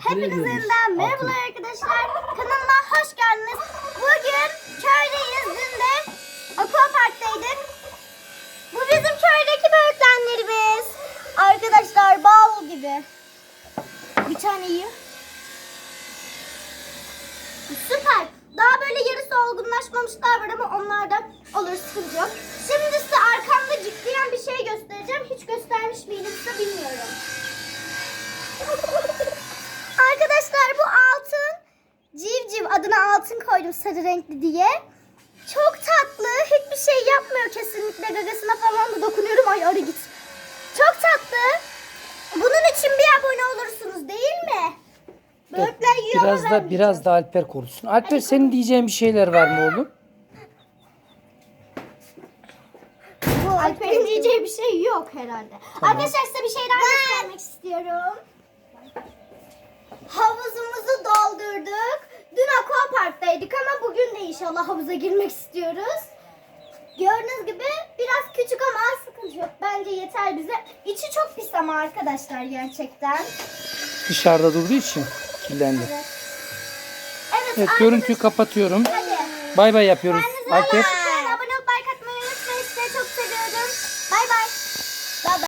Hepinize yeniden merhabalar arkadaşlar. Kanalıma hoş geldiniz. Bugün köydeyiz. Dün de aquaparktaydık. Bu bizim köydeki böğürtlenlerimiz. Arkadaşlar bal gibi. Bir tane yiyeyim. Süper. Daha böyle yarısı olgunlaşmamışlar var ama onlar da olur sıkıntı yok. Şimdi size arkamda cikleyen bir şey göstereceğim. Hiç göstermiş miydim size bilmiyorum. Arkadaşlar bu altın civciv adına altın koydum sarı renkli diye. Çok tatlı. Hiçbir şey yapmıyor kesinlikle. Gagasına falan da dokunuyorum. Ay arı git. Çok tatlı. Bunun için bir abone olursunuz değil mi? Böğürtlen yiyor Biraz ama da ben biraz da Alper korusun. Alper senin diyeceğin bir şeyler var mı oğlum? Alper'in diyeceği bir şey yok herhalde. Arkadaşlar size bir şeyler göstermek istiyorum. Havuzumuzu doldurduk. Dün aquaparktaydık ama bugün de inşallah havuza girmek istiyoruz. Gördüğünüz gibi biraz küçük ama sıkıntı yok. Bence yeter bize. İçi çok pis ama arkadaşlar gerçekten. Dışarıda durduğu için kirlendi. Evet, Evet arkadaşlar- görüntüyü kapatıyorum. Bay bay yapıyoruz. Alper.